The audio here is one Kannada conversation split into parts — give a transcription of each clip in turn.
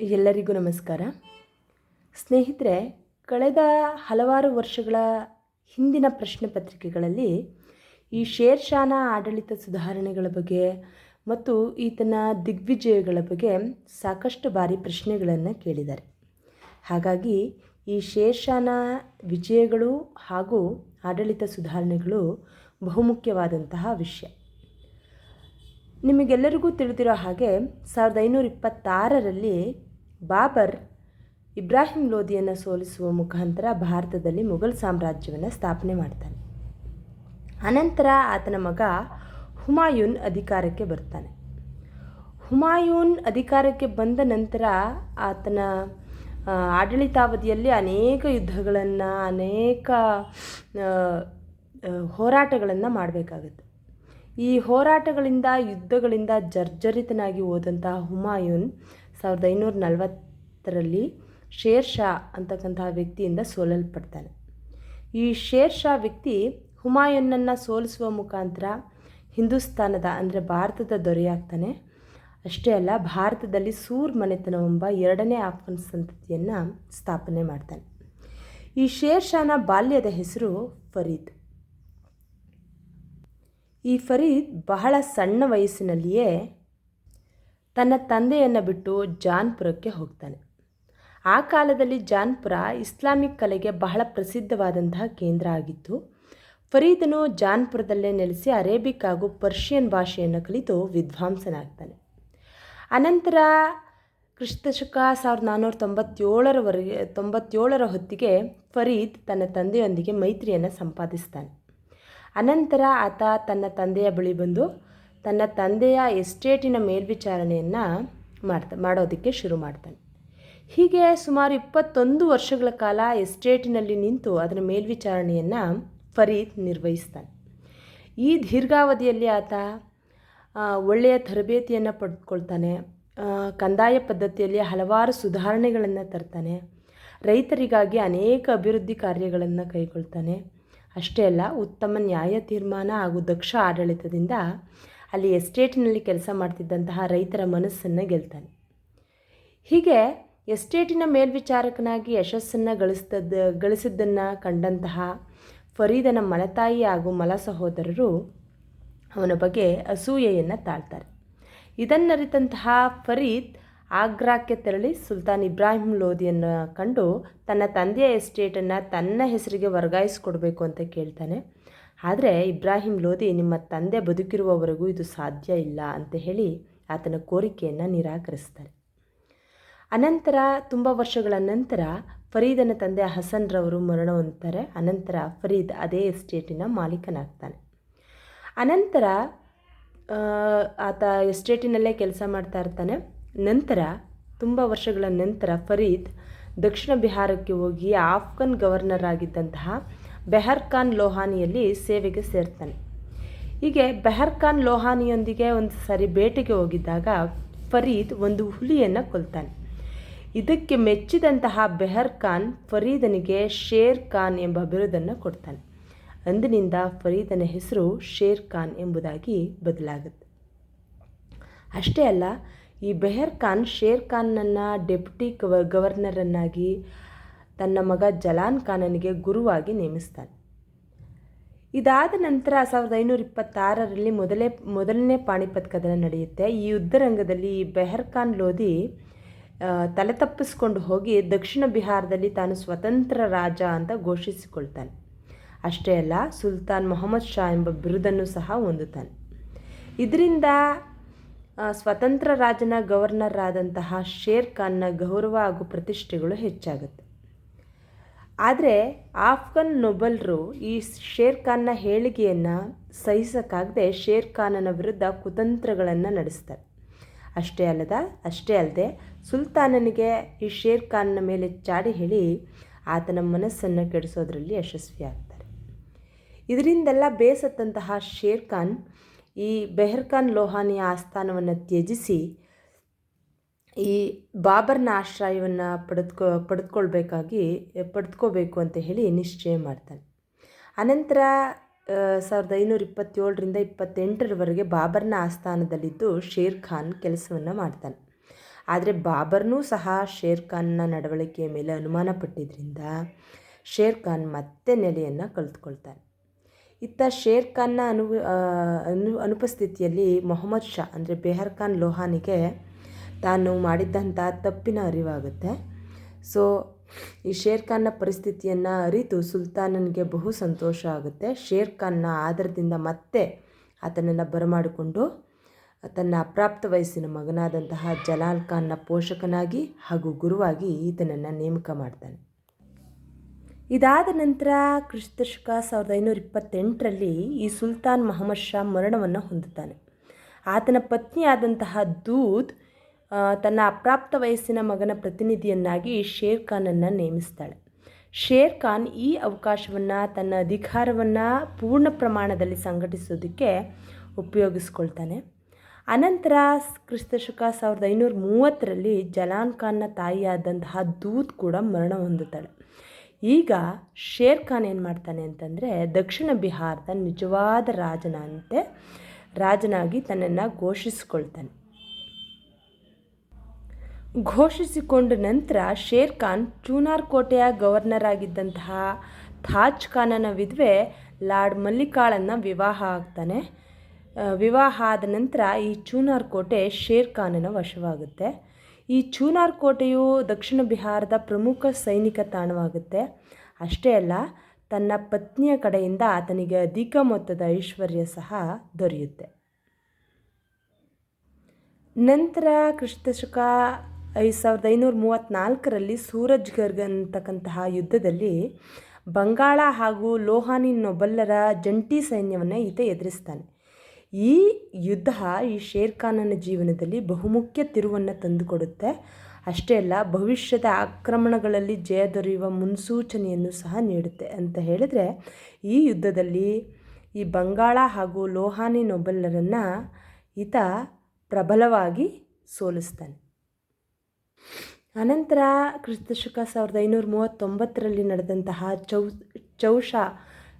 ಎಲ್ಲರಿಗೂ ನಮಸ್ಕಾರ. ಸ್ನೇಹಿತರೆ, ಕಳೆದ ಹಲವಾರು ವರ್ಷಗಳ ಹಿಂದಿನ ಪ್ರಶ್ನೆ ಪತ್ರಿಕೆಗಳಲ್ಲಿ ಈ ಶೇರ್ಷಾನ ಆಡಳಿತ ಸುಧಾರಣೆಗಳ ಬಗ್ಗೆ ಮತ್ತು ಈತನ ದಿಗ್ವಿಜಯಗಳ ಬಗ್ಗೆ ಸಾಕಷ್ಟು ಬಾರಿ ಪ್ರಶ್ನೆಗಳನ್ನು ಕೇಳಿದ್ದಾರೆ. ಹಾಗಾಗಿ ಈ ಶೇರ್ಷಾನ ವಿಜಯಗಳು ಹಾಗೂ ಆಡಳಿತ ಸುಧಾರಣೆಗಳು ಬಹುಮುಖ್ಯವಾದಂತಹ ವಿಷಯ. ನಿಮಗೆಲ್ಲರಿಗೂ ತಿಳಿದಿರೋ ಹಾಗೆ ಸಾವಿರದ ಐನೂರ ಇಪ್ಪತ್ತಾರರಲ್ಲಿ ಬಾಬರ್ ಇಬ್ರಾಹಿಂ ಲೋಧಿಯನ್ನು ಸೋಲಿಸುವ ಮುಖಾಂತರ ಭಾರತದಲ್ಲಿ ಮೊಘಲ್ ಸಾಮ್ರಾಜ್ಯವನ್ನು ಸ್ಥಾಪನೆ ಮಾಡ್ತಾನೆ. ಅನಂತರ ಆತನ ಮಗ ಹುಮಾಯೂನ್ ಅಧಿಕಾರಕ್ಕೆ ಬರ್ತಾನೆ. ಹುಮಾಯೂನ್ ಅಧಿಕಾರಕ್ಕೆ ಬಂದ ನಂತರ ಆತನ ಆಡಳಿತಾವಧಿಯಲ್ಲಿ ಅನೇಕ ಯುದ್ಧಗಳನ್ನು, ಅನೇಕ ಹೋರಾಟಗಳನ್ನು ಮಾಡಬೇಕಾಗುತ್ತೆ. ಈ ಹೋರಾಟಗಳಿಂದ, ಯುದ್ಧಗಳಿಂದ ಜರ್ಜರಿತನಾಗಿ ಹೋದಂತಹ ಹುಮಾಯೂನ್ ಸಾವಿರದ ಐನೂರ ನಲವತ್ತರಲ್ಲಿ ಶೇರ್ ಶಾ ಅಂತಕ್ಕಂತಹ ವ್ಯಕ್ತಿಯಿಂದ ಸೋಲಲ್ಪಡ್ತಾನೆ. ಈ ಶೇರ್ ಶಾ ವ್ಯಕ್ತಿ ಹುಮಾಯೂನನ್ನು ಸೋಲಿಸುವ ಮುಖಾಂತರ ಹಿಂದೂಸ್ತಾನದ, ಅಂದರೆ ಭಾರತದ ದೊರೆಯಾಗ್ತಾನೆ. ಅಷ್ಟೇ ಅಲ್ಲ, ಭಾರತದಲ್ಲಿ ಸೂರ್ ಮನೆತನವೆಂಬ ಎರಡನೇ ಆಫ್ಘನ್ ಸಂತತಿಯನ್ನು ಸ್ಥಾಪನೆ ಮಾಡ್ತಾನೆ. ಈ ಶೇರ್ ಶಾನ ಬಾಲ್ಯದ ಹೆಸರು ಫರೀದ್. ಈ ಫರೀದ್ ಬಹಳ ಸಣ್ಣ ವಯಸ್ಸಿನಲ್ಲಿಯೇ ತನ್ನ ತಂದೆಯನ್ನು ಬಿಟ್ಟು ಜಾನ್ಪುರಕ್ಕೆ ಹೋಗ್ತಾನೆ. ಆ ಕಾಲದಲ್ಲಿ ಜಾನ್ಪುರ ಇಸ್ಲಾಮಿಕ್ ಕಲೆಗೆ ಬಹಳ ಪ್ರಸಿದ್ಧವಾದಂತಹ ಕೇಂದ್ರ ಆಗಿತ್ತು. ಫರೀದನು ಜಾನ್ಪುರದಲ್ಲೇ ನೆಲೆಸಿ ಅರೇಬಿಕ್ ಹಾಗೂ ಪರ್ಷಿಯನ್ ಭಾಷೆಯನ್ನು ಕಲಿತು ವಿದ್ವಾಂಸನಾಗ್ತಾನೆ. ಅನಂತರ ಕ್ರಿಸ್ತಶಕ ಸಾವಿರದ ನಾನ್ನೂರ ತೊಂಬತ್ತೇಳರವರೆಗೆ, ತೊಂಬತ್ತೇಳರ ಹೊತ್ತಿಗೆ ಫರೀದ್ ತನ್ನ ತಂದೆಯೊಂದಿಗೆ ಮೈತ್ರಿಯನ್ನು ಸಂಪಾದಿಸ್ತಾನೆ. ಅನಂತರ ಆತ ತನ್ನ ತಂದೆಯ ಬಳಿ ಬಂದು ತನ್ನ ತಂದೆಯ ಎಸ್ಟೇಟಿನ ಮೇಲ್ವಿಚಾರಣೆಯನ್ನು ಮಾಡ್ತಾ, ಮಾಡೋದಕ್ಕೆ ಶುರು ಮಾಡ್ತಾನೆ. ಹೀಗೆ ಸುಮಾರು ಇಪ್ಪತ್ತೊಂದು ವರ್ಷಗಳ ಕಾಲ ಎಸ್ಟೇಟಿನಲ್ಲಿ ನಿಂತು ಅದರ ಮೇಲ್ವಿಚಾರಣೆಯನ್ನು ಫರೀದ್ ನಿರ್ವಹಿಸ್ತಾನೆ. ಈ ದೀರ್ಘಾವಧಿಯಲ್ಲಿ ಆತ ಒಳ್ಳೆಯ ತರಬೇತಿಯನ್ನು ಪಡೆದುಕೊಳ್ತಾನೆ ಕಂದಾಯ ಪದ್ಧತಿಯಲ್ಲಿ ಹಲವಾರು ಸುಧಾರಣೆಗಳನ್ನು ತರ್ತಾನೆ, ರೈತರಿಗಾಗಿ ಅನೇಕ ಅಭಿವೃದ್ಧಿ ಕಾರ್ಯಗಳನ್ನು ಕೈಗೊಳ್ತಾನೆ. ಅಷ್ಟೇ ಅಲ್ಲ, ಉತ್ತಮ ನ್ಯಾಯ ತೀರ್ಮಾನ ಹಾಗೂ ದಕ್ಷ ಆಡಳಿತದಿಂದ ಅಲ್ಲಿ ಎಸ್ಟೇಟಿನಲ್ಲಿ ಕೆಲಸ ಮಾಡ್ತಿದ್ದಂತಹ ರೈತರ ಮನಸ್ಸನ್ನು ಗೆಲ್ತಾನೆ. ಹೀಗೆ ಎಸ್ಟೇಟಿನ ಮೇಲ್ವಿಚಾರಕನಾಗಿ ಯಶಸ್ಸನ್ನು ಗಳಿಸ್ತದ ಗಳಿಸಿದ್ದನ್ನು ಕಂಡಂತಹ ಫರೀದನ ಮಲತಾಯಿ ಹಾಗೂ ಮಲ ಸಹೋದರರು ಅವನ ಬಗ್ಗೆ ಅಸೂಯೆಯನ್ನು ತಾಳ್ತಾರೆ. ಇದನ್ನರಿತಂತಹ ಫರೀದ್ ಆಗ್ರಾಕ್ಕೆ ತೆರಳಿ ಸುಲ್ತಾನ್ ಇಬ್ರಾಹಿಂ ಲೋಧಿಯನ್ನು ಕಂಡು ತನ್ನ ತಂದೆಯ ಎಸ್ಟೇಟನ್ನು ತನ್ನ ಹೆಸರಿಗೆ ವರ್ಗಾಯಿಸಿಕೊಡ್ಬೇಕು ಅಂತ ಕೇಳ್ತಾನೆ. ಆದರೆ ಇಬ್ರಾಹಿಂ ಲೋಧಿ ನಿಮ್ಮ ತಂದೆ ಬದುಕಿರುವವರೆಗೂ ಇದು ಸಾಧ್ಯ ಇಲ್ಲ ಅಂತ ಹೇಳಿ ಆತನ ಕೋರಿಕೆಯನ್ನು ನಿರಾಕರಿಸ್ತಾರೆ. ಅನಂತರ ತುಂಬ ವರ್ಷಗಳ ನಂತರ ಫರೀದನ ತಂದೆ ಹಸನ್ರವರು ಮರಣ ಹೊಂದ್ತಾರೆ ಅನಂತರ ಫರೀದ್ ಅದೇ ಎಸ್ಟೇಟಿನ ಮಾಲೀಕನಾಗ್ತಾನೆ. ಅನಂತರ ಆತ ಎಸ್ಟೇಟಿನಲ್ಲೇ ಕೆಲಸ ಮಾಡ್ತಾ ಇರ್ತಾನೆ. ನಂತರ, ತುಂಬ ವರ್ಷಗಳ ನಂತರ ಫರೀದ್ ದಕ್ಷಿಣ ಬಿಹಾರಕ್ಕೆ ಹೋಗಿ ಆಫ್ಘನ್ ಗವರ್ನರ್ ಆಗಿದ್ದಂತಹ ಬೆಹರ್ ಖಾನ್ ಲೋಹಾನಿಯಲ್ಲಿ ಸೇವೆಗೆ ಸೇರ್ತಾನೆ. ಹೀಗೆ ಬೆಹರ್ ಖಾನ್ ಲೋಹಾನಿಯೊಂದಿಗೆ ಒಂದು ಸಾರಿ ಬೇಟೆಗೆ ಹೋಗಿದ್ದಾಗ ಫರೀದ್ ಒಂದು ಹುಲಿಯನ್ನು ಕೊಲ್ತಾನೆ. ಇದಕ್ಕೆ ಮೆಚ್ಚಿದಂತಹ ಬೆಹರ್ ಖಾನ್ ಫರೀದನಿಗೆ ಶೇರ್ ಖಾನ್ ಎಂಬ ಬಿರುದನ್ನು ಕೊಡ್ತಾನೆ. ಅಂದಿನಿಂದ ಫರೀದನ ಹೆಸರು ಶೇರ್ ಖಾನ್ ಎಂಬುದಾಗಿ ಬದಲಾಗುತ್ತೆ. ಅಷ್ಟೇ ಅಲ್ಲ, ಈ ಬೆಹರ್ ಖಾನ್ ಶೇರ್ ಖಾನ್ನನ್ನು ಡೆಪ್ಯೂಟಿ ಗವ, ಗವರ್ನರನ್ನಾಗಿ ತನ್ನ ಮಗ ಜಲಾನ್ ಖಾನನಿಗೆ ಗುರುವಾಗಿ ನೇಮಿಸ್ತಾನೆ. ಇದಾದ ನಂತರ ಸಾವಿರದ ಐನೂರ ಇಪ್ಪತ್ತಾರರಲ್ಲಿ ಮೊದಲೇ, ಮೊದಲನೇ ಪಾಣಿಪತ್ ಕದನ ನಡೆಯುತ್ತೆ. ಈ ಯುದ್ಧರಂಗದಲ್ಲಿ ಬೆಹರ್ ಖಾನ್ ಲೋಧಿ ತಲೆ ತಪ್ಪಿಸ್ಕೊಂಡು ಹೋಗಿ ದಕ್ಷಿಣ ಬಿಹಾರದಲ್ಲಿ ತಾನು ಸ್ವತಂತ್ರ ರಾಜ ಅಂತ ಘೋಷಿಸಿಕೊಳ್ತಾನೆ. ಅಷ್ಟೇ ಅಲ್ಲ, ಸುಲ್ತಾನ್ ಮೊಹಮ್ಮದ್ ಶಾ ಎಂಬ ಬಿರುದನ್ನು ಸಹ ಹೊಂದುತ್ತಾನೆ. ಇದರಿಂದ ಸ್ವತಂತ್ರ ರಾಜನ ಗವರ್ನರ್ ಆದಂತಹ ಶೇರ್ ಖಾನ್ನ ಗೌರವ ಹಾಗೂ ಪ್ರತಿಷ್ಠೆಗಳು ಹೆಚ್ಚಾಗುತ್ತೆ. ಆದರೆ ಆಫ್ಘನ್ ನೊಬಲ್ರು ಈ ಶೇರ್ ಖಾನ್ನ ಹೇಳಿಕೆಯನ್ನು ಸಹಿಸಕ್ಕಾಗದೆ ಶೇರ್ ಖಾನನ ವಿರುದ್ಧ ಕುತಂತ್ರಗಳನ್ನು ನಡೆಸ್ತಾರೆ. ಅಷ್ಟೇ ಅಲ್ಲದ, ಅಷ್ಟೇ ಅಲ್ಲದೆ ಸುಲ್ತಾನನಿಗೆ ಈ ಶೇರ್ ಖಾನ್ನ ಮೇಲೆ ಚಾಡಿ ಹೇಳಿ ಆತನ ಮನಸ್ಸನ್ನು ಕೆಡಿಸೋದ್ರಲ್ಲಿ ಯಶಸ್ವಿಯಾಗ್ತಾರೆ ಇದರಿಂದೆಲ್ಲ ಬೇಸತ್ತಂತಹ ಶೇರ್ ಖಾನ್ ಈ ಬೆಹರ್ ಖಾನ್ ಲೋಹಾನಿಯ ಆಸ್ಥಾನವನ್ನು ತ್ಯಜಿಸಿ ಈ ಬಾಬರ್ನ ಆಶ್ರಯವನ್ನು ಪಡೆದುಕೊ, ಪಡೆದುಕೊಳ್ಬೇಕಾಗಿ, ಪಡೆದುಕೋಬೇಕು ಅಂತ ಹೇಳಿ ನಿಶ್ಚಯ ಮಾಡ್ತಾನೆ. ಅನಂತರ ಸಾವಿರದ ಐನೂರ ಇಪ್ಪತ್ತೇಳರಿಂದ ಇಪ್ಪತ್ತೆಂಟರವರೆಗೆ ಬಾಬರ್ನ ಆಸ್ಥಾನದಲ್ಲಿದ್ದು ಶೇರ್ ಖಾನ್ ಕೆಲಸವನ್ನು ಮಾಡ್ತಾನೆ. ಆದರೆ ಬಾಬರ್ನೂ ಸಹ ಶೇರ್ ಖಾನ್ನ ನಡವಳಿಕೆಯ ಮೇಲೆ ಅನುಮಾನ ಪಟ್ಟಿದ್ದರಿಂದ ಶೇರ್ ಖಾನ್ ಮತ್ತೆ ನೆಲೆಯನ್ನು ಕಳೆದುಕೊಳ್ತಾನೆ. ಇತ್ತ ಶೇರ್ ಖಾನ್ನ ಅನು ಅನು, ಅನುಪಸ್ಥಿತಿಯಲ್ಲಿ ಮೊಹಮ್ಮದ್ ಶಾ ಅಂದರೆ ಬೆಹರ್ ಖಾನ್ ಲೋಹಾನಿಗೆ ತಾನು ಮಾಡಿದ್ದಂಥ ತಪ್ಪಿನ ಅರಿವಾಗುತ್ತೆ. ಸೊ ಈ ಶೇರ್ ಖಾನ್ನ ಪರಿಸ್ಥಿತಿಯನ್ನು ಅರಿತು ಸುಲ್ತಾನನಿಗೆ ಬಹು ಸಂತೋಷ ಆಗುತ್ತೆ. ಶೇರ್ ಖಾನ್ನ ಆಧಾರದಿಂದ ಮತ್ತೆ ಆತನನ್ನು ಬರಮಾಡಿಕೊಂಡು ತನ್ನ ಅಪ್ರಾಪ್ತ ವಯಸ್ಸಿನ ಮಗನಾದಂತಹ ಜಲಾಲ್ ಖಾನ್ನ ಪೋಷಕನಾಗಿ ಹಾಗೂ ಗುರುವಾಗಿ ಈತನನ್ನು ನೇಮಕ ಮಾಡ್ತಾನೆ. ಇದಾದ ನಂತರ ಕ್ರಿಸ್ತಶಕ ಸಾವಿರದ ಐನೂರ ಇಪ್ಪತ್ತೆಂಟರಲ್ಲಿ ಈ ಸುಲ್ತಾನ್ ಮೊಹಮ್ಮದ್ ಶಾ ಮರಣವನ್ನು ಹೊಂದುತ್ತಾನೆ. ಆತನ ಪತ್ನಿಯಾದಂತಹ ದೂದ್ ತನ್ನ ಅಪ್ರಾಪ್ತ ವಯಸ್ಸಿನ ಮಗನ ಪ್ರತಿನಿಧಿಯನ್ನಾಗಿ ಶೇರ್ ಖಾನನ್ನು ನೇಮಿಸ್ತಾಳೆ. ಶೇರ್ ಖಾನ್ ಈ ಅವಕಾಶವನ್ನು ತನ್ನ ಅಧಿಕಾರವನ್ನು ಪೂರ್ಣ ಪ್ರಮಾಣದಲ್ಲಿ ಸಂಘಟಿಸೋದಕ್ಕೆ ಉಪಯೋಗಿಸ್ಕೊಳ್ತಾನೆ. ಅನಂತರ ಕ್ರಿಸ್ತಶಕ ಸಾವಿರದ ಐನೂರ ಮೂವತ್ತರಲ್ಲಿ ಜಲಾನ್ ಖಾನ್ನ ತಾಯಿಯಾದಂತಹ ದೂತ್ ಕೂಡ ಮರಣ ಹೊಂದುತ್ತಾಳೆ. ಈಗ ಶೇರ್ ಖಾನ್ ಏನು ಮಾಡ್ತಾನೆ ಅಂತಂದರೆ ದಕ್ಷಿಣ ಬಿಹಾರದ ನಿಜವಾದ ರಾಜನಂತೆ, ರಾಜನಾಗಿ ತನ್ನನ್ನು ಘೋಷಿಸಿಕೊಳ್ತಾನೆ. ಘೋಷಿಸಿಕೊಂಡ ನಂತರ ಶೇರ್ ಖಾನ್ ಚೂನಾರ್ ಕೋಟೆಯ ಗವರ್ನರ್ ಆಗಿದ್ದಂತಹ ತಾಜ್ ಖಾನನ ವಿಧವೆ ಲಾರ್ಡ್ ಮಲ್ಲಿಕಾಳನ್ನು ವಿವಾಹ ಆಗ್ತಾನೆ. ವಿವಾಹ ಆದ ನಂತರ ಈ ಚೂನಾರ್ ಕೋಟೆ ಶೇರ್ ಖಾನನ ವಶವಾಗುತ್ತೆ. ಈ ಚೂನಾರ್ ಕೋಟೆಯು ದಕ್ಷಿಣ ಬಿಹಾರದ ಪ್ರಮುಖ ಸೈನಿಕ ತಾಣವಾಗುತ್ತೆ. ಅಷ್ಟೇ ಅಲ್ಲ, ತನ್ನ ಪತ್ನಿಯ ಕಡೆಯಿಂದ ಆತನಿಗೆ ಅಧಿಕ ಮೊತ್ತದ ಐಶ್ವರ್ಯ ಸಹ ದೊರೆಯುತ್ತೆ. ನಂತರ ಕ್ರಿಸ್ತಶಕ ಐದು ಸಾವಿರದ ಐನೂರ ಮೂವತ್ತ್ನಾಲ್ಕರಲ್ಲಿ ಸೂರಜ್ ಗರ್ಗ್ ಅಂತಕ್ಕಂತಹ ಯುದ್ಧದಲ್ಲಿ ಬಂಗಾಳ ಹಾಗೂ ಲೋಹಾನಿ ನೊಬಲ್ಲರ ಜಂಟಿ ಸೈನ್ಯವನ್ನು ಈತ ಎದುರಿಸ್ತಾನೆ. ಈ ಯುದ್ಧ ಈ ಶೇರ್ ಖಾನನ ಜೀವನದಲ್ಲಿ ಬಹುಮುಖ್ಯ ತಿರುವನ್ನು ತಂದುಕೊಡುತ್ತೆ. ಅಷ್ಟೇ ಅಲ್ಲ, ಭವಿಷ್ಯದ ಆಕ್ರಮಣಗಳಲ್ಲಿ ಜಯ ದೊರೆಯುವ ಮುನ್ಸೂಚನೆಯನ್ನು ಸಹ ನೀಡುತ್ತೆ. ಅಂತ ಹೇಳಿದರೆ, ಈ ಯುದ್ಧದಲ್ಲಿ ಈ ಬಂಗಾಳ ಹಾಗೂ ಲೋಹಾನಿ ನೊಬಲ್ಲರನ್ನು ಈತ ಪ್ರಬಲವಾಗಿ ಸೋಲಿಸ್ತಾನೆ. ಅನಂತರ ಕ್ರಿಸ್ತಶಕ ಸಾವಿರದ ಐನೂರ ಮೂವತ್ತೊಂಬತ್ತರಲ್ಲಿ ನಡೆದಂತಹ ಚೌ, ಚೌಷ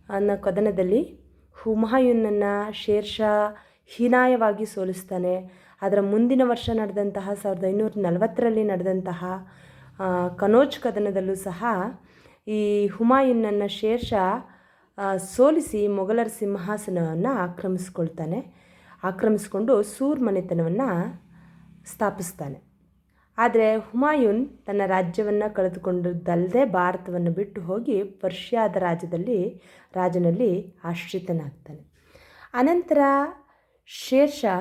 ಅನ್ನೋ ಕದನದಲ್ಲಿ ಹುಮಾಯೂನನ್ನು ಶೇರ್ಷಾ ಹೀನಾಯವಾಗಿ ಸೋಲಿಸ್ತಾನೆ. ಅದರ ಮುಂದಿನ ವರ್ಷ ನಡೆದಂತಹ ಸಾವಿರದ ಐನೂರ ನಲವತ್ತರಲ್ಲಿ ನಡೆದಂತಹ ಕನೋಜ್ ಕದನದಲ್ಲೂ ಸಹ ಈ ಹುಮಾಯೂನನ್ನು ಶೇರ್ಷಾ ಸೋಲಿಸಿ ಮೊಘಲರ ಸಿಂಹಾಸನವನ್ನು ಆಕ್ರಮಿಸ್ಕೊಳ್ತಾನೆ. ಆಕ್ರಮಿಸಿಕೊಂಡು ಸೂರ್ ಮನೆತನವನ್ನು ಸ್ಥಾಪಿಸ್ತಾನೆ. ಆದರೆ ಹುಮಾಯೂನ್ ತನ್ನ ರಾಜ್ಯವನ್ನು ಕಳೆದುಕೊಂಡಿದ್ದಲ್ಲದೆ ಭಾರತವನ್ನು ಬಿಟ್ಟು ಹೋಗಿ ಪರ್ಷಿಯಾದ ರಾಜ್ಯದಲ್ಲಿ, ರಾಜನಲ್ಲಿ ಆಶ್ರಿತನಾಗ್ತಾನೆ. ಅನಂತರ ಶೇರ್ಷಾ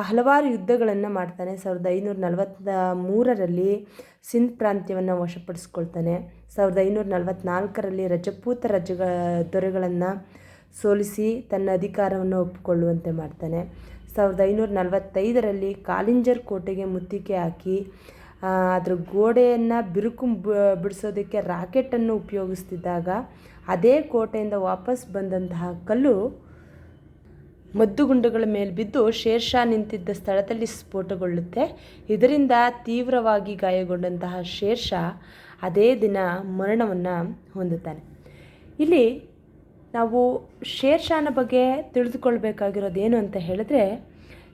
ಹಲವಾರು ಯುದ್ಧಗಳನ್ನು ಮಾಡ್ತಾನೆ. ಸಾವಿರದ ಐನೂರ ನಲವತ್ತ ಮೂರರಲ್ಲಿ ಸಿಂಧ್ ಪ್ರಾಂತ್ಯವನ್ನು ವಶಪಡಿಸ್ಕೊಳ್ತಾನೆ. ಸಾವಿರದ ಐನೂರ ನಲವತ್ತ್ನಾಲ್ಕರಲ್ಲಿ ರಜಪೂತ ರಾಜ್ಯಗಳ ದೊರೆಗಳನ್ನು ಸೋಲಿಸಿ ತನ್ನ ಅಧಿಕಾರವನ್ನು ಒಪ್ಪಿಕೊಳ್ಳುವಂತೆ ಮಾಡ್ತಾನೆ. ಸಾವಿರದ ಐನೂರ ನಲವತ್ತೈದರಲ್ಲಿ ಕಾಲಿಂಜರ್ ಕೋಟೆಗೆ ಮುತ್ತಿಗೆ ಹಾಕಿ ಅದರ ಗೋಡೆಯನ್ನು ಬಿರುಕು ಬಿಡಿಸೋದಕ್ಕೆ ರಾಕೆಟನ್ನು ಉಪಯೋಗಿಸ್ತಿದ್ದಾಗ ಅದೇ ಕೋಟೆಯಿಂದ ವಾಪಸ್ ಬಂದಂತಹ ಕಲ್ಲು ಮದ್ದುಗುಂಡುಗಳ ಮೇಲೆ ಬಿದ್ದು ಶೇರ್ಷಾ ನಿಂತಿದ್ದ ಸ್ಥಳದಲ್ಲಿ ಸ್ಫೋಟಗೊಳ್ಳುತ್ತೆ. ಇದರಿಂದ ತೀವ್ರವಾಗಿ ಗಾಯಗೊಂಡಂತಹ ಶೇರ್ಷಾ ಅದೇ ದಿನ ಮರಣವನ್ನು ಹೊಂದುತ್ತಾನೆ. ಇಲ್ಲಿ ನಾವು ಶೇರ್ಷಾನ ಬಗ್ಗೆ ತಿಳಿದುಕೊಳ್ಬೇಕಾಗಿರೋದೇನು ಅಂತ ಹೇಳಿದ್ರೆ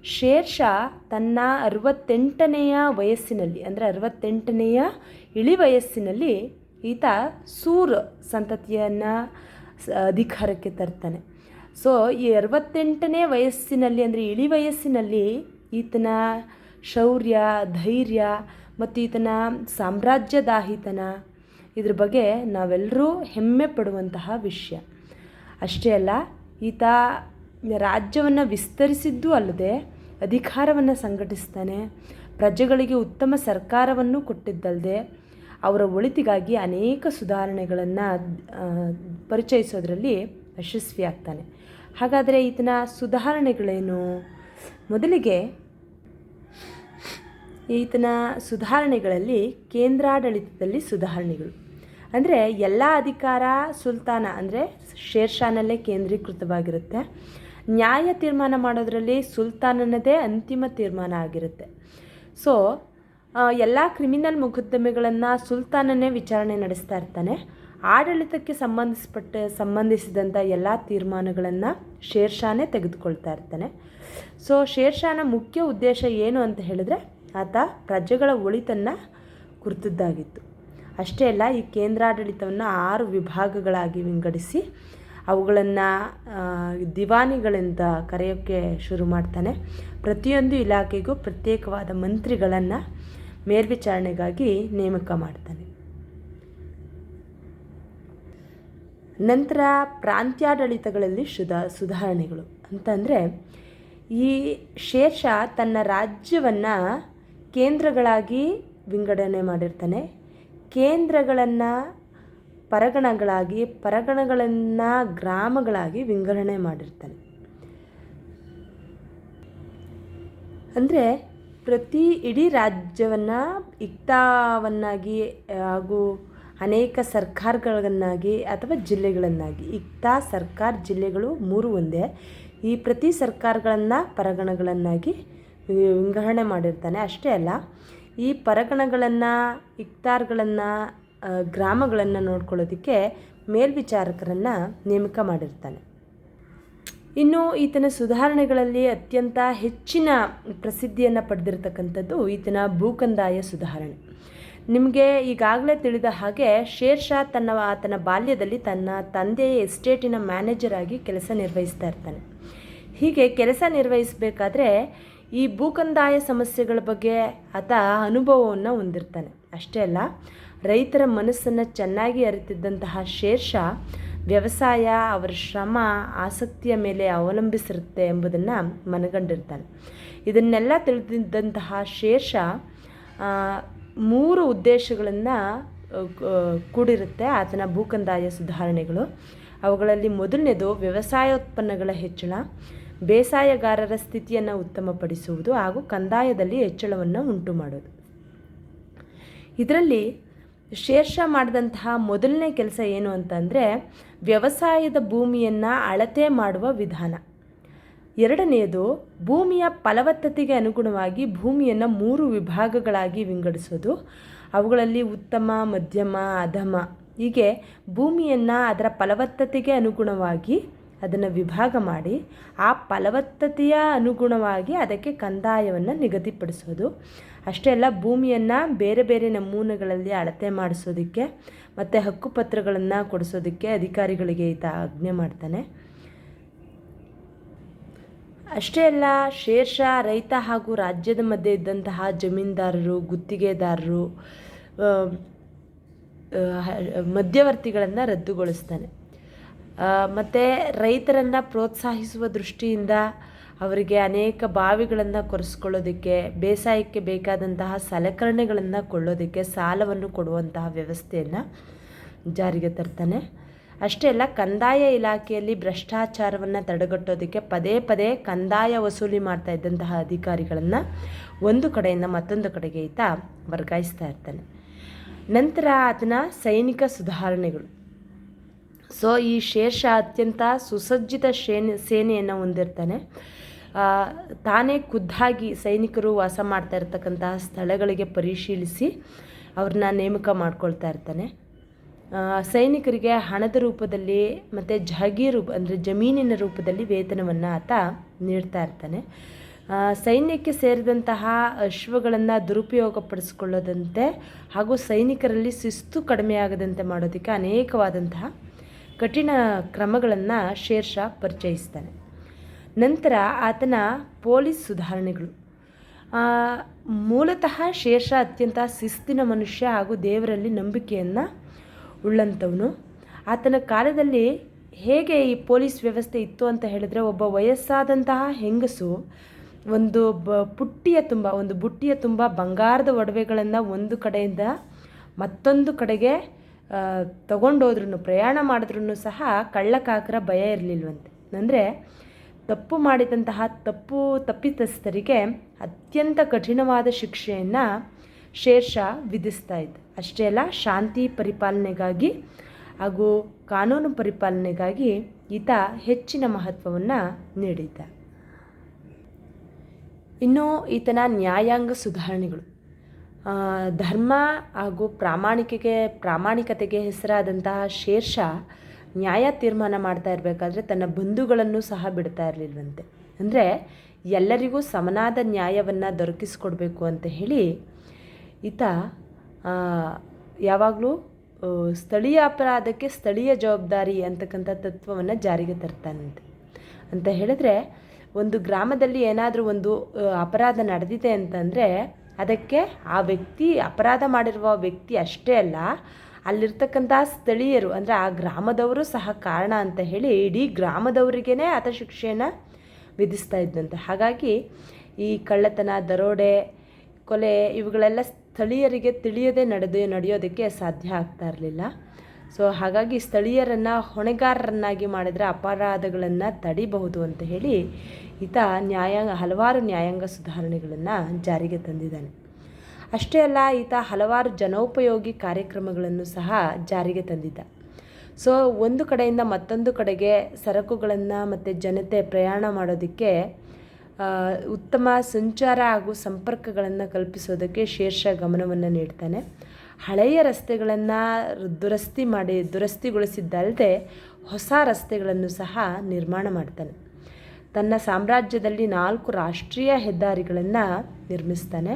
ಶೇರ್ಷಾ ತನ್ನ ಅರವತ್ತೆಂಟನೆಯ ವಯಸ್ಸಿನಲ್ಲಿ, ಅಂದರೆ ಅರವತ್ತೆಂಟನೆಯ ಇಳಿ ವಯಸ್ಸಿನಲ್ಲಿ ಈತ ಸೂರ್ ಸಂತತಿಯನ್ನು ಅಧಿಕಾರಕ್ಕೆ ತರ್ತಾನೆ. ಸೊ ಈ ಅರವತ್ತೆಂಟನೇ ವಯಸ್ಸಿನಲ್ಲಿ, ಅಂದರೆ ಇಳಿ ವಯಸ್ಸಿನಲ್ಲಿ ಈತನ ಶೌರ್ಯ, ಧೈರ್ಯ ಮತ್ತು ಈತನ ಸಾಮ್ರಾಜ್ಯದಾಹಿತನ ಇದ್ರ ಬಗ್ಗೆ ನಾವೆಲ್ಲರೂ ಹೆಮ್ಮೆ ಪಡುವಂತಹ ವಿಷಯ. ಅಷ್ಟೇ ಅಲ್ಲ, ಈತ ರಾಜ್ಯವನ್ನು ವಿಸ್ತರಿಸಿದ್ದೂ ಅಲ್ಲದೆ ಅಧಿಕಾರವನ್ನು ಸಂಘಟಿಸ್ತಾನೆ, ಪ್ರಜೆಗಳಿಗೆ ಉತ್ತಮ ಸರ್ಕಾರವನ್ನು ಕೊಟ್ಟಿದ್ದಲ್ಲದೆ ಅವರ ಒಳಿತಿಗಾಗಿ ಅನೇಕ ಸುಧಾರಣೆಗಳನ್ನು ಪರಿಚಯಿಸೋದರಲ್ಲಿ ಯಶಸ್ವಿಯಾಗ್ತಾನೆ. ಹಾಗಾದರೆ ಈತನ ಸುಧಾರಣೆಗಳೇನು? ಮೊದಲಿಗೆ ಈತನ ಸುಧಾರಣೆಗಳಲ್ಲಿ ಕೇಂದ್ರಾಡಳಿತದಲ್ಲಿ ಸುಧಾರಣೆಗಳು. ಅಂದರೆ ಎಲ್ಲ ಅಧಿಕಾರ ಸುಲ್ತಾನ ಅಂದರೆ ಶೇರ್ಷಾನಲ್ಲೇ ಕೇಂದ್ರೀಕೃತವಾಗಿರುತ್ತೆ. ನ್ಯಾಯ ತೀರ್ಮಾನ ಮಾಡೋದರಲ್ಲಿ ಸುಲ್ತಾನನದೇ ಅಂತಿಮ ತೀರ್ಮಾನ ಆಗಿರುತ್ತೆ. ಸೊ ಎಲ್ಲ ಕ್ರಿಮಿನಲ್ ಮೊಕದ್ದಮೆಗಳನ್ನು ಸುಲ್ತಾನನೇ ವಿಚಾರಣೆ ನಡೆಸ್ತಾ ಇರ್ತಾನೆ. ಆಡಳಿತಕ್ಕೆ ಸಂಬಂಧಿಸ್ಪಟ್ಟ ಸಂಬಂಧಿಸಿದಂಥ ಎಲ್ಲ ತೀರ್ಮಾನಗಳನ್ನು ಶೇರ್ಷಾನೇ ತೆಗೆದುಕೊಳ್ತಾ ಇರ್ತಾನೆ. ಸೊ ಶೇರ್ಷಾನ ಮುಖ್ಯ ಉದ್ದೇಶ ಏನು ಅಂತ ಹೇಳಿದ್ರೆ ಆತ ಪ್ರಜೆಗಳ ಒಳಿತನ್ನು ಕುರಿತದ್ದಾಗಿತ್ತು ಅಷ್ಟೇ ಅಲ್ಲ, ಈ ಕೇಂದ್ರಾಡಳಿತವನ್ನು ಆರು ವಿಭಾಗಗಳಾಗಿ ವಿಂಗಡಿಸಿ ಅವುಗಳನ್ನು ದಿವಾನಿಗಳಿಂದ ಕರೆಯೋಕ್ಕೆ ಶುರು ಮಾಡ್ತಾನೆ. ಪ್ರತಿಯೊಂದು ಇಲಾಖೆಗೂ ಪ್ರತ್ಯೇಕವಾದ ಮಂತ್ರಿಗಳನ್ನು ಮೇಲ್ವಿಚಾರಣೆಗಾಗಿ ನೇಮಕ ಮಾಡ್ತಾನೆ. ನಂತರ ಪ್ರಾಂತ್ಯಾಡಳಿತಗಳಲ್ಲಿ ಸುಧಾ, ಸುಧಾರಣೆಗಳು. ಅಂತಂದರೆ, ಈ ಶೇಷ ತನ್ನ ರಾಜ್ಯವನ್ನು ಕೇಂದ್ರಗಳಾಗಿ ವಿಂಗಡಣೆ ಮಾಡಿರ್ತಾನೆ. ಕೇಂದ್ರಗಳನ್ನು ಪರಗಣಗಳಾಗಿ, ಪರಗಣಗಳನ್ನು ಗ್ರಾಮಗಳಾಗಿ ವಿಂಗಡಣೆ ಮಾಡಿರ್ತಾನೆ. ಅಂದರೆ ಪ್ರತಿ ಇಡೀ ರಾಜ್ಯವನ್ನು ಇಕ್ತಾವನ್ನಾಗಿ ಹಾಗೂ ಅನೇಕ ಸರ್ಕಾರಗಳನ್ನಾಗಿ ಅಥವಾ ಜಿಲ್ಲೆಗಳನ್ನಾಗಿ, ಇಕ್ತಾ ಸರ್ಕಾರ ಜಿಲ್ಲೆಗಳು ಮೂರು ಒಂದೇ, ಈ ಪ್ರತಿ ಸರ್ಕಾರಗಳನ್ನು ಪರಗಣಗಳನ್ನಾಗಿ ವಿಂಗಡಣೆ ಮಾಡಿರ್ತಾನೆ. ಅಷ್ಟೇ ಅಲ್ಲ, ಈ ಪರಗಣಗಳನ್ನು, ಇಕ್ತಾರ್ಗಳನ್ನು ಗ್ರಾಮಗಳನ್ನು ನೋಡ್ಕೊಳ್ಳೋದಕ್ಕೆ ಮೇಲ್ವಿಚಾರಕರನ್ನು ನೇಮಕ ಮಾಡಿರ್ತಾನೆ. ಇನ್ನು ಈತನ ಸುಧಾರಣೆಗಳಲ್ಲಿ ಅತ್ಯಂತ ಹೆಚ್ಚಿನ ಪ್ರಸಿದ್ಧಿಯನ್ನು ಪಡೆದಿರತಕ್ಕಂಥದ್ದು ಈತನ ಭೂಕಂದಾಯ ಸುಧಾರಣೆ. ನಿಮಗೆ ಈಗಾಗಲೇ ತಿಳಿದ ಹಾಗೆ ಶೇರ್ ಶಾ ತನ್ನ, ಆತನ ಬಾಲ್ಯದಲ್ಲಿ ತನ್ನ ತಂದೆಯ ಎಸ್ಟೇಟಿನ ಮ್ಯಾನೇಜರ್ ಆಗಿ ಕೆಲಸ ನಿರ್ವಹಿಸ್ತಾ ಇರ್ತಾನೆ. ಹೀಗೆ ಕೆಲಸ ನಿರ್ವಹಿಸಬೇಕಾದ್ರೆ ಈ ಭೂಕಂದಾಯ ಸಮಸ್ಯೆಗಳ ಬಗ್ಗೆ ಆತ ಅನುಭವವನ್ನು ಹೊಂದಿರ್ತಾನೆ. ಅಷ್ಟೇ ಅಲ್ಲ ರೈತರ ಮನಸ್ಸನ್ನು ಚೆನ್ನಾಗಿ ಅರಿತಿದ್ದಂತಹ ಶೇರ್ಷಾ, ವ್ಯವಸಾಯ, ಅವರ ಶ್ರಮ, ಆಸಕ್ತಿಯ ಮೇಲೆ ಅವಲಂಬಿಸಿರುತ್ತೆ ಎಂಬುದನ್ನು ಮನಗಂಡಿರ್ತಾನೆ. ಇದನ್ನೆಲ್ಲ ತಿಳಿದಿದ್ದಂತಹ ಶೇರ್ಷ ಮೂರು ಉದ್ದೇಶಗಳನ್ನು ಕೂಡಿರುತ್ತೆ ಆತನ ಭೂಕಂದಾಯ ಸುಧಾರಣೆಗಳು. ಅವುಗಳಲ್ಲಿ ಮೊದಲನೇದು ವ್ಯವಸಾಯೋತ್ಪನ್ನಗಳ ಹೆಚ್ಚಳ, ಬೇಸಾಯಗಾರರ ಸ್ಥಿತಿಯನ್ನು ಉತ್ತಮಪಡಿಸುವುದು ಹಾಗೂ ಕಂದಾಯದಲ್ಲಿ ಹೆಚ್ಚಳವನ್ನು ಉಂಟು ಮಾಡೋದು ಇದರಲ್ಲಿ ಶೇರ್ಷಾ ಮಾಡಿದಂತಹ ಮೊದಲನೇ ಕೆಲಸ ಏನು ಅಂತಂದರೆ ವ್ಯವಸಾಯದ ಭೂಮಿಯನ್ನು ಅಳತೆ ಮಾಡುವ ವಿಧಾನ. ಎರಡನೆಯದು, ಭೂಮಿಯ ಫಲವತ್ತತೆಗೆ ಅನುಗುಣವಾಗಿ ಭೂಮಿಯನ್ನು ಮೂರು ವಿಭಾಗಗಳಾಗಿ ವಿಂಗಡಿಸೋದು. ಅವುಗಳಲ್ಲಿ ಉತ್ತಮ, ಮಧ್ಯಮ, ಅಧಮ ಹೀಗೆ ಭೂಮಿಯನ್ನು ಅದರ ಫಲವತ್ತತೆಗೆ ಅನುಗುಣವಾಗಿ ಅದನ್ನು ವಿಭಾಗ ಮಾಡಿ ಆ ಫಲವತ್ತತೆಯ ಅನುಗುಣವಾಗಿ ಅದಕ್ಕೆ ಕಂದಾಯವನ್ನು ನಿಗದಿಪಡಿಸೋದು. ಅಷ್ಟೇ ಅಲ್ಲ, ಭೂಮಿಯನ್ನು ಬೇರೆ ಬೇರೆ ನಮೂನೆಗಳಲ್ಲಿ ಅಳತೆ ಮಾಡಿಸೋದಕ್ಕೆ ಮತ್ತು ಹಕ್ಕುಪತ್ರಗಳನ್ನು ಕೊಡಿಸೋದಕ್ಕೆ ಅಧಿಕಾರಿಗಳಿಗೆ ಈತ ಆಜ್ಞೆ ಮಾಡ್ತಾನೆ. ಅಷ್ಟೇ ಅಲ್ಲ, ಶೇರ್ಷ ರೈತ ಹಾಗೂ ರಾಜ್ಯದ ಮಧ್ಯೆ ಇದ್ದಂತಹ ಜಮೀನ್ದಾರರು, ಗುತ್ತಿಗೆದಾರರು ಮಧ್ಯವರ್ತಿಗಳನ್ನು ರದ್ದುಗೊಳಿಸ್ತಾನೆ. ಮತ್ತು ರೈತರನ್ನು ಪ್ರೋತ್ಸಾಹಿಸುವ ದೃಷ್ಟಿಯಿಂದ ಅವರಿಗೆ ಅನೇಕ ಬಾವಿಗಳನ್ನು ಕೊರೆಸ್ಕೊಳ್ಳೋದಕ್ಕೆ, ಬೇಸಾಯಕ್ಕೆ ಬೇಕಾದಂತಹ ಸಲಕರಣೆಗಳನ್ನು ಕೊಳ್ಳೋದಕ್ಕೆ ಸಾಲವನ್ನು ಕೊಡುವಂತಹ ವ್ಯವಸ್ಥೆಯನ್ನು ಜಾರಿಗೆ ತರ್ತಾನೆ. ಅಷ್ಟೇ ಅಲ್ಲ, ಕಂದಾಯ ಇಲಾಖೆಯಲ್ಲಿ ಭ್ರಷ್ಟಾಚಾರವನ್ನು ತಡೆಗಟ್ಟೋದಕ್ಕೆ ಪದೇ ಪದೇ ಕಂದಾಯ ವಸೂಲಿ ಮಾಡ್ತಾ ಇದ್ದಂತಹ ಅಧಿಕಾರಿಗಳನ್ನು ಒಂದು ಕಡೆಯಿಂದ ಮತ್ತೊಂದು ಕಡೆಗೆ ಈತ ವರ್ಗಾಯಿಸ್ತಾ ಇರ್ತಾನೆ. ನಂತರ ಆತನ ಸೈನಿಕ ಸುಧಾರಣೆಗಳು. ಸೊ ಈ ಶೇರ್ಷ ಅತ್ಯಂತ ಸುಸಜ್ಜಿತ ಶೇನೆ, ಸೇನೆಯನ್ನು ಹೊಂದಿರ್ತಾನೆ. ತಾನೇ ಖುದ್ದಾಗಿ ಸೈನಿಕರು ವಾಸ ಮಾಡ್ತಾ ಇರ್ತಕ್ಕಂತಹ ಸ್ಥಳಗಳಿಗೆ ಪರಿಶೀಲಿಸಿ ಅವ್ರನ್ನ ನೇಮಕ ಮಾಡ್ಕೊಳ್ತಾ ಇರ್ತಾನೆ. ಸೈನಿಕರಿಗೆ ಹಣದ ರೂಪದಲ್ಲಿ ಮತ್ತು ಜಾಗೀರು ಅಂದರೆ ಜಮೀನಿನ ರೂಪದಲ್ಲಿ ವೇತನವನ್ನು ಆತ ನೀಡ್ತಾ ಇರ್ತಾನೆ. ಸೈನ್ಯಕ್ಕೆ ಸೇರಿದಂತಹ ಅಶ್ವಗಳನ್ನು ದುರುಪಯೋಗಪಡಿಸ್ಕೊಳ್ಳೋದಂತೆ ಹಾಗೂ ಸೈನಿಕರಲ್ಲಿ ಶಿಸ್ತು ಕಡಿಮೆಯಾಗದಂತೆ ಮಾಡೋದಕ್ಕೆ ಅನೇಕವಾದಂತಹ ಕಠಿಣ ಕ್ರಮಗಳನ್ನು ಶೇರ್ಷಾ ಪರಿಚಯಿಸ್ತಾನೆ. ನಂತರ ಆತನ ಪೊಲೀಸ್ ಸುಧಾರಣೆಗಳು. ಮೂಲತಃ ಶೇರ್ಷಾ ಅತ್ಯಂತ ಶಿಸ್ತಿನ ಮನುಷ್ಯ ಹಾಗೂ ದೇವರಲ್ಲಿ ನಂಬಿಕೆಯನ್ನು ಉಳ್ಳಂಥವನು. ಆತನ ಕಾಲದಲ್ಲಿ ಹೇಗೆ ಈ ಪೊಲೀಸ್ ವ್ಯವಸ್ಥೆ ಇತ್ತು ಅಂತ ಹೇಳಿದ್ರೆ, ಒಬ್ಬ ವಯಸ್ಸಾದಂತಹ ಹೆಂಗಸು ಒಂದು ಬ, ಪುಟ್ಟಿಯ ತುಂಬ, ಒಂದು ಬುಟ್ಟಿಯ ತುಂಬ ಬಂಗಾರದ ಒಡವೆಗಳನ್ನು ಒಂದು ಕಡೆಯಿಂದ ಮತ್ತೊಂದು ಕಡೆಗೆ ತಗೊಂಡೋದ್ರೂ ಪ್ರಯಾಣ ಮಾಡಿದ್ರೂ ಸಹ ಕಳ್ಳಕಾಕರ ಭಯ ಇರಲಿಲ್ವಂತೆ. ಅಂದರೆ ತಪ್ಪು ಮಾಡಿದಂತಹ ತಪ್ಪು ತಪ್ಪಿತಸ್ಥರಿಗೆ ಅತ್ಯಂತ ಕಠಿಣವಾದ ಶಿಕ್ಷೆಯನ್ನು ಶೇರ್ಷಾ ವಿಧಿಸ್ತಾ ಇತ್ತು ಅಷ್ಟೇ ಅಲ್ಲ, ಶಾಂತಿ ಪರಿಪಾಲನೆಗಾಗಿ ಹಾಗೂ ಕಾನೂನು ಪರಿಪಾಲನೆಗಾಗಿ ಈತ ಹೆಚ್ಚಿನ ಮಹತ್ವವನ್ನು ನೀಡಿದ್ದ. ಇನ್ನು ಈತನ ನ್ಯಾಯಾಂಗ ಸುಧಾರಣೆಗಳು. ಧರ್ಮ ಹಾಗೂ ಪ್ರಾಮಾಣಿಕೆಗೆ, ಪ್ರಾಮಾಣಿಕತೆಗೆ ಹೆಸರಾದಂತಹ ಶೇರ್ಷಾ ನ್ಯಾಯ ತೀರ್ಮಾನ ಮಾಡ್ತಾ ಇರಬೇಕಾದ್ರೆ ತನ್ನ ಬಂಧುಗಳನ್ನು ಸಹ ಬಿಡ್ತಾ ಇರಲಿಲ್ವಂತೆ. ಅಂದರೆ ಎಲ್ಲರಿಗೂ ಸಮನಾದ ನ್ಯಾಯವನ್ನು ದೊರಕಿಸ್ಕೊಡ್ಬೇಕು ಅಂತ ಹೇಳಿ ಈತ ಯಾವಾಗಲೂ ಸ್ಥಳೀಯ ಅಪರಾಧಕ್ಕೆ ಸ್ಥಳೀಯ ಜವಾಬ್ದಾರಿ ಅಂತಕ್ಕಂಥ ತತ್ವವನ್ನು ಜಾರಿಗೆ ತರ್ತಾನಂತೆ. ಅಂತ ಹೇಳಿದ್ರೆ, ಒಂದು ಗ್ರಾಮದಲ್ಲಿ ಏನಾದರೂ ಒಂದು ಅಪರಾಧ ನಡೆದಿದೆ ಅಂತಂದರೆ ಅದಕ್ಕೆ ಆ ವ್ಯಕ್ತಿ ಅಪರಾಧ ಮಾಡಿರುವ ವ್ಯಕ್ತಿ ಅಷ್ಟೇ ಅಲ್ಲ, ಅಲ್ಲಿರ್ತಕ್ಕಂಥ ಸ್ಥಳೀಯರು, ಅಂದರೆ ಆ ಗ್ರಾಮದವರು ಸಹ ಕಾರಣ ಅಂತ ಹೇಳಿ ಇಡೀ ಗ್ರಾಮದವರಿಗೇ ಆತ ಶಿಕ್ಷೆಯನ್ನು ವಿಧಿಸ್ತಾ ಇದ್ದಂತೆ. ಹಾಗಾಗಿ ಈ ಕಳ್ಳತನ, ದರೋಡೆ, ಕೊಲೆ ಇವುಗಳೆಲ್ಲ ಸ್ಥಳೀಯರಿಗೆ ತಿಳಿಯದೆ ನಡೆದು ನಡೆಯೋದಕ್ಕೆ ಸಾಧ್ಯ ಆಗ್ತಾ ಇರಲಿಲ್ಲ. ಸೊ ಹಾಗಾಗಿ ಸ್ಥಳೀಯರನ್ನು, ಹೊಣೆಗಾರರನ್ನಾಗಿ ಮಾಡಿದರೆ ಅಪರಾಧಗಳನ್ನು ತಡಿಬಹುದು ಅಂತ ಹೇಳಿ ಈತ ನ್ಯಾಯಾಂಗ, ಹಲವಾರು ನ್ಯಾಯಾಂಗ ಸುಧಾರಣೆಗಳನ್ನು ಜಾರಿಗೆ ತಂದಿದ್ದಾನೆ. ಅಷ್ಟೇ ಅಲ್ಲ, ಈತ ಹಲವಾರು ಜನೋಪಯೋಗಿ ಕಾರ್ಯಕ್ರಮಗಳನ್ನು ಸಹ ಜಾರಿಗೆ ತಂದಿದ್ದ. ಸೊ ಒಂದು ಕಡೆಯಿಂದ ಮತ್ತೊಂದು ಕಡೆಗೆ ಸರಕುಗಳನ್ನು ಮತ್ತು ಜನತೆ ಪ್ರಯಾಣ ಮಾಡೋದಕ್ಕೆ ಉತ್ತಮ ಸಂಚಾರ ಹಾಗೂ ಸಂಪರ್ಕಗಳನ್ನು ಕಲ್ಪಿಸೋದಕ್ಕೆ ಶೀರ್ಷ ಗಮನವನ್ನು ನೀಡ್ತಾನೆ. ಹಳೆಯ ರಸ್ತೆಗಳನ್ನು ದುರಸ್ತಿ ಮಾಡಿ ದುರಸ್ತಿಗೊಳಿಸಿದ್ದಲ್ಲದೆ ಹೊಸ ರಸ್ತೆಗಳನ್ನು ಸಹ ನಿರ್ಮಾಣ ಮಾಡ್ತಾನೆ. ತನ್ನ ಸಾಮ್ರಾಜ್ಯದಲ್ಲಿ ನಾಲ್ಕು ರಾಷ್ಟ್ರೀಯ ಹೆದ್ದಾರಿಗಳನ್ನು ನಿರ್ಮಿಸ್ತಾನೆ.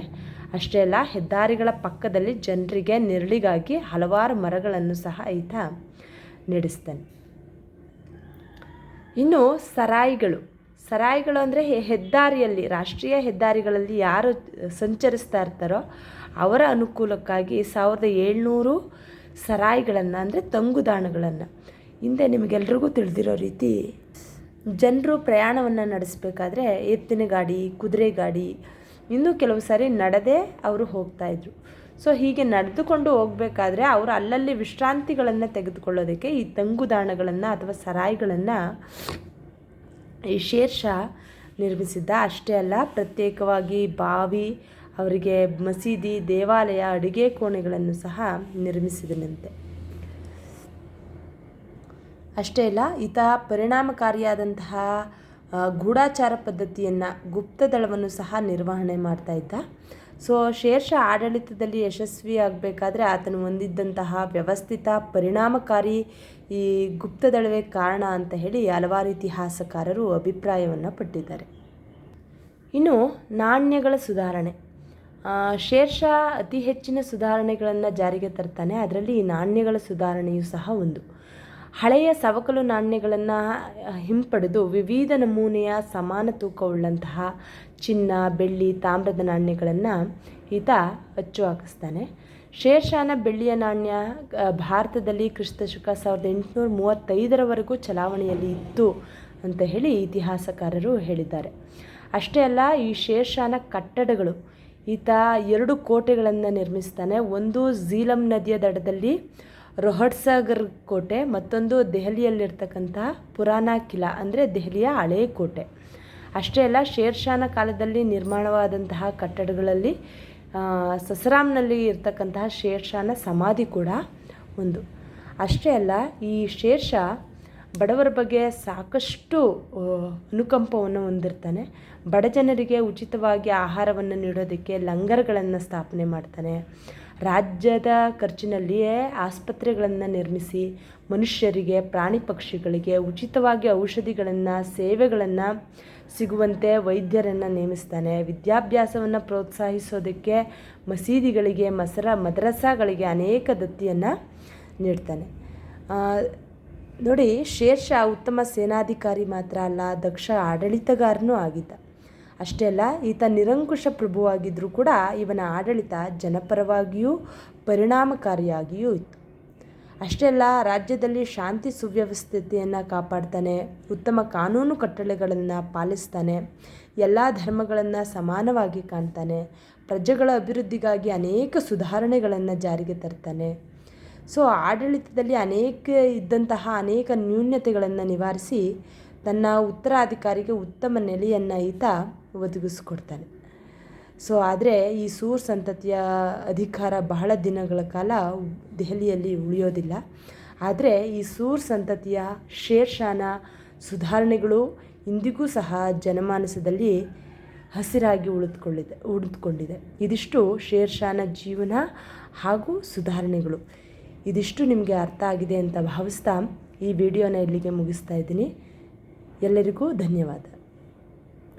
ಅಷ್ಟೇ ಅಲ್ಲ, ಹೆದ್ದಾರಿಗಳ ಪಕ್ಕದಲ್ಲಿ ಜನರಿಗೆ ನೆರಳಿಗಾಗಿ ಹಲವಾರು ಮರಗಳನ್ನು ಸಹ ಈತ ನಡೆಸ್ತಾನೆ. ಇನ್ನು ಸರಾಯಿಗಳು. ಸರಾಯಿಗಳು ಅಂದರೆ ಹೆದ್ದಾರಿಯಲ್ಲಿ, ರಾಷ್ಟ್ರೀಯ ಹೆದ್ದಾರಿಗಳಲ್ಲಿ ಯಾರು ಸಂಚರಿಸ್ತಾ ಇರ್ತಾರೋ ಅವರ ಅನುಕೂಲಕ್ಕಾಗಿ ಸಾವಿರದ ಏಳ್ನೂರು ಸರಾಯಿಗಳನ್ನು, ಅಂದರೆ ತಂಗುದಾಣಗಳನ್ನು. ಹಿಂದೆ ನಿಮಗೆಲ್ರಿಗೂ ತಿಳಿದಿರೋ ರೀತಿ, ಜನರು ಪ್ರಯಾಣವನ್ನು ನಡೆಸಬೇಕಾದ್ರೆ ಎತ್ತಿನ ಗಾಡಿ, ಕುದುರೆ ಗಾಡಿ, ಇನ್ನೂ ಕೆಲವು ಸಾರಿ ನಡೆದೇ ಅವರು ಹೋಗ್ತಾಯಿದ್ರು ಸೊ, ಹೀಗೆ ನಡೆದುಕೊಂಡು ಹೋಗಬೇಕಾದ್ರೆ ಅವರು ಅಲ್ಲಲ್ಲಿ ವಿಶ್ರಾಂತಿಗಳನ್ನು ತೆಗೆದುಕೊಳ್ಳೋದಕ್ಕೆ ಈ ತಂಗುದಾಣಗಳನ್ನು ಅಥವಾ ಸರಾಯಿಗಳನ್ನು ಈ ಶೇರ್ಷಾ ನಿರ್ಮಿಸಿದ್ದ. ಅಷ್ಟೇ ಅಲ್ಲ, ಪ್ರತ್ಯೇಕವಾಗಿ ಬಾವಿ ಅವರಿಗೆ ಮಸೀದಿ, ದೇವಾಲಯ, ಅಡುಗೆ ಕೋಣೆಗಳನ್ನು ಸಹ ನಿರ್ಮಿಸಿದನಂತೆ. ಅಷ್ಟೇ ಅಲ್ಲ, ಈತ ಪರಿಣಾಮಕಾರಿಯಾದಂತಹ ಗೂಢಾಚಾರ ಪದ್ಧತಿಯನ್ನು ಗುಪ್ತದಳವನ್ನು ಸಹ ನಿರ್ವಹಣೆ ಮಾಡ್ತಾ ಇದ್ದ. ಸೊ, ಶೇರ್ಷ ಆಡಳಿತದಲ್ಲಿ ಯಶಸ್ವಿ ಆಗಬೇಕಾದ್ರೆ ಆತನು ಹೊಂದಿದ್ದಂತಹ ವ್ಯವಸ್ಥಿತ, ಪರಿಣಾಮಕಾರಿ ಈ ಗುಪ್ತದಳವೇ ಕಾರಣ ಅಂತ ಹೇಳಿ ಹಲವಾರು ಇತಿಹಾಸಕಾರರು ಅಭಿಪ್ರಾಯವನ್ನು ಪಟ್ಟಿದ್ದಾರೆ. ಇನ್ನು ನಾಣ್ಯಗಳ ಸುಧಾರಣೆ. ಶೇರ್ಷಾ ಅತಿ ಹೆಚ್ಚಿನ ಸುಧಾರಣೆಗಳನ್ನು ಜಾರಿಗೆ ತರ್ತಾನೆ. ಅದರಲ್ಲಿ ಈ ನಾಣ್ಯಗಳ ಸುಧಾರಣೆಯೂ ಸಹ ಒಂದು. ಹಳೆಯ ಸವಕಲು ನಾಣ್ಯಗಳನ್ನು ಹಿಂಪಡೆದು ವಿವಿಧ ನಮೂನೆಯ ಸಮಾನ ತೂಕವುಳ್ಳಂತಹ ಚಿನ್ನ, ಬೆಳ್ಳಿ, ತಾಮ್ರದ ನಾಣ್ಯಗಳನ್ನು ಈತ ಅಚ್ಚು ಹಾಕಿಸ್ತಾನೆ. ಶೇರ್ಷಾನ ಬೆಳ್ಳಿಯ ನಾಣ್ಯ ಭಾರತದಲ್ಲಿ ಕ್ರಿಸ್ತ ಶಕ ಸಾವಿರದ ಎಂಟುನೂರ ಮೂವತ್ತೈದರವರೆಗೂ ಚಲಾವಣೆಯಲ್ಲಿ ಇತ್ತು ಅಂತ ಹೇಳಿ ಇತಿಹಾಸಕಾರರು ಹೇಳಿದ್ದಾರೆ. ಅಷ್ಟೇ ಅಲ್ಲ, ಈ ಶೇರ್ಷಾನ ಕಟ್ಟಡಗಳು ಈತ ಎರಡು ಕೋಟೆಗಳನ್ನು ನಿರ್ಮಿಸ್ತಾನೆ. ಒಂದು ಝೀಲಂ ನದಿಯ ದಡದಲ್ಲಿ ರೋಹಡ್ಸಾಗರ್ ಕೋಟೆ, ಮತ್ತೊಂದು ದೆಹಲಿಯಲ್ಲಿರ್ತಕ್ಕಂಥ ಪುರಾಣ ಕಿಲಾ, ಅಂದರೆ ದೆಹಲಿಯ ಹಳೇ ಕೋಟೆ. ಅಷ್ಟೇ ಅಲ್ಲ ಶೇರ್ಷಾನ ಕಾಲದಲ್ಲಿ ನಿರ್ಮಾಣವಾದಂತಹ ಕಟ್ಟಡಗಳಲ್ಲಿ ಸಸರಾಮ್ನಲ್ಲಿ ಇರ್ತಕ್ಕಂತಹ ಶೇರ್ಷಾನ ಸಮಾಧಿ ಕೂಡ ಒಂದು. ಅಷ್ಟೇ ಅಲ್ಲ, ಈ ಶೇರ್ಷಾ ಬಡವರ ಬಗ್ಗೆ ಸಾಕಷ್ಟು ಅನುಕಂಪವನ್ನು ಹೊಂದಿರ್ತಾನೆ. ಬಡ ಜನರಿಗೆ ಉಚಿತವಾಗಿ ಆಹಾರವನ್ನು ನೀಡೋದಕ್ಕೆ ಲಂಗರ್ಗಳನ್ನು ಸ್ಥಾಪನೆ ಮಾಡ್ತಾನೆ. ರಾಜ್ಯದ ಖರ್ಚಿನಲ್ಲಿಯೇ ಆಸ್ಪತ್ರೆಗಳನ್ನು ನಿರ್ಮಿಸಿ, ಮನುಷ್ಯರಿಗೆ, ಪ್ರಾಣಿ ಪಕ್ಷಿಗಳಿಗೆ ಉಚಿತವಾಗಿ ಔಷಧಿಗಳನ್ನು, ಸೇವೆಗಳನ್ನು ಸಿಗುವಂತೆ ವೈದ್ಯರನ್ನು ನೇಮಿಸ್ತಾನೆ. ವಿದ್ಯಾಭ್ಯಾಸವನ್ನು ಪ್ರೋತ್ಸಾಹಿಸೋದಕ್ಕೆ ಮಸೀದಿಗಳಿಗೆ, ಮಸರ, ಮದ್ರಸಾಗಳಿಗೆ ಅನೇಕ ದತ್ತಿಯನ್ನು ನೀಡ್ತಾನೆ. ನೋಡಿ, ಶೇರ್ಷಾ ಉತ್ತಮ ಸೇನಾಧಿಕಾರಿ ಮಾತ್ರ ಅಲ್ಲ, ದಕ್ಷ ಆಡಳಿತಗಾರನೂ ಆಗಿದ್ದ. ಅಷ್ಟೇ ಅಲ್ಲ, ಈತ ನಿರಂಕುಶ ಪ್ರಭುವಾಗಿದ್ದರೂ ಕೂಡ ಇವನ ಆಡಳಿತ ಜನಪರವಾಗಿಯೂ ಪರಿಣಾಮಕಾರಿಯಾಗಿಯೂ ಇತ್ತು. ಅಷ್ಟೇ ಅಲ್ಲ, ರಾಜ್ಯದಲ್ಲಿ ಶಾಂತಿ ಸುವ್ಯವಸ್ಥತೆಯನ್ನು ಕಾಪಾಡ್ತಾನೆ, ಉತ್ತಮ ಕಾನೂನು ಕಟ್ಟಳೆಗಳನ್ನು ಪಾಲಿಸ್ತಾನೆ, ಎಲ್ಲ ಧರ್ಮಗಳನ್ನು ಸಮಾನವಾಗಿ ಕಾಣ್ತಾನೆ, ಪ್ರಜೆಗಳ ಅಭಿವೃದ್ಧಿಗಾಗಿ ಅನೇಕ ಸುಧಾರಣೆಗಳನ್ನು ಜಾರಿಗೆ ತರ್ತಾನೆ. ಸೊ ಆಡಳಿತದಲ್ಲಿ ಅನೇಕ ಇದ್ದಂತಹ ಅನೇಕ ನ್ಯೂನ್ಯತೆಗಳನ್ನು ನಿವಾರಿಸಿ ತನ್ನ ಉತ್ತರಾಧಿಕಾರಿಗೆ ಉತ್ತಮ ನೆಲೆಯನ್ನು ಈತ ಒದಗಿಸ್ಕೊಡ್ತಾನೆ. ಸೊ ಆದರೆ ಈ ಸೂರ್ ಸಂತತಿಯ ಅಧಿಕಾರ ಬಹಳ ದಿನಗಳ ಕಾಲ ದೆಹಲಿಯಲ್ಲಿ ಉಳಿಯೋದಿಲ್ಲ. ಆದರೆ ಈ ಸೂರ್ ಸಂತತಿಯ ಶೇರ್ಷಾನ ಸುಧಾರಣೆಗಳು ಇಂದಿಗೂ ಸಹ ಜನಮಾನಸದಲ್ಲಿ ಹಸಿರಾಗಿ ಉಳಿದುಕೊಳ್ಳಿದೆ, ಉಳಿದುಕೊಂಡಿದೆ. ಇದಿಷ್ಟು ಶೇರ್ಷಾನ ಜೀವನ ಹಾಗೂ ಸುಧಾರಣೆಗಳು. ಇದಿಷ್ಟು ನಿಮಗೆ ಅರ್ಥ ಆಗಿದೆ ಅಂತ ಭಾವಿಸ್ತಾ ಈ ವಿಡಿಯೋನ ಇಲ್ಲಿಗೆ ಮುಗಿಸ್ತಾ ಇದ್ದೀನಿ. ಎಲ್ಲರಿಗೂ ಧನ್ಯವಾದ.